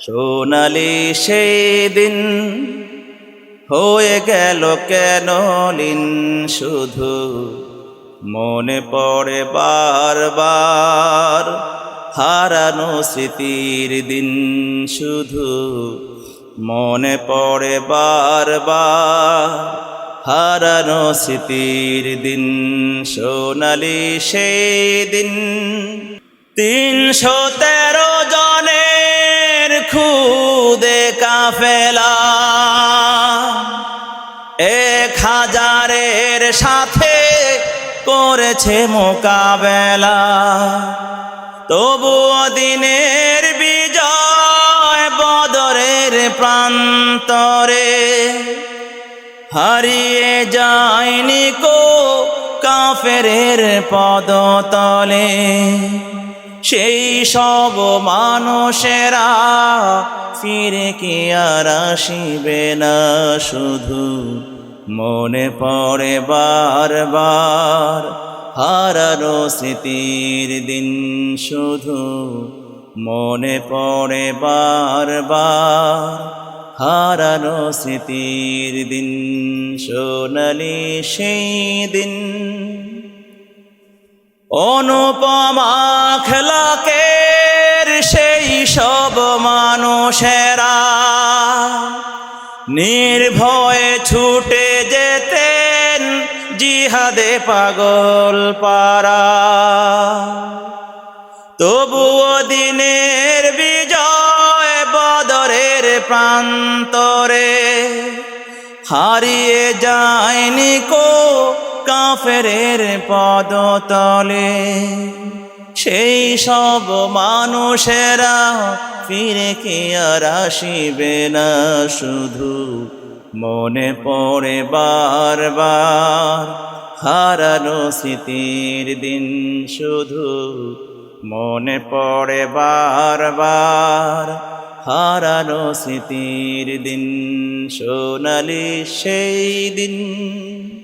সোনালি সেই দিন হয়ে গেল কেন লিন শুধু মনে পড়ে বারবার হারানো স্মৃতির দিন। শুধু মনে পড়ে বারবার হারানো স্মৃতির দিন। সোনালি সেই দিন তিনশো কাফেলা এক হাজারের সাথে করেছে মোকাবেলা। তবুও দিনের বিজয় বদরের প্রান্তরে হারিয়ে যায়নি কো কাফেরের পদতলে। সেই সব মানুষেরা ফিরে কি আর আসিবে না? শুধু মনে পড়ে বারবার হারানো স্মৃতির দিন। শুধু মনে পড়ে বারবার হারানো স্মৃতির দিন। সোনালি সেই দিন অনুপমা খেলাকের সেই সব মানুষেরা নির্ভয়ে ছুটে যেতেন জিহাদে পাগল পারা তবুও দিনের বিজয় বদরের প্রান্তরে হারিয়ে যায়নি কো কাফেরের পদতলে। সেই সব মানুষেরা ফিরে কে আর আসিবে না? শুধু মনে পড়ে বারবার হারানো স্মৃতির দিন। শুধু মনে পড়ে বারবার হারানো স্মৃতির দিন। সোনালি সেই দিন।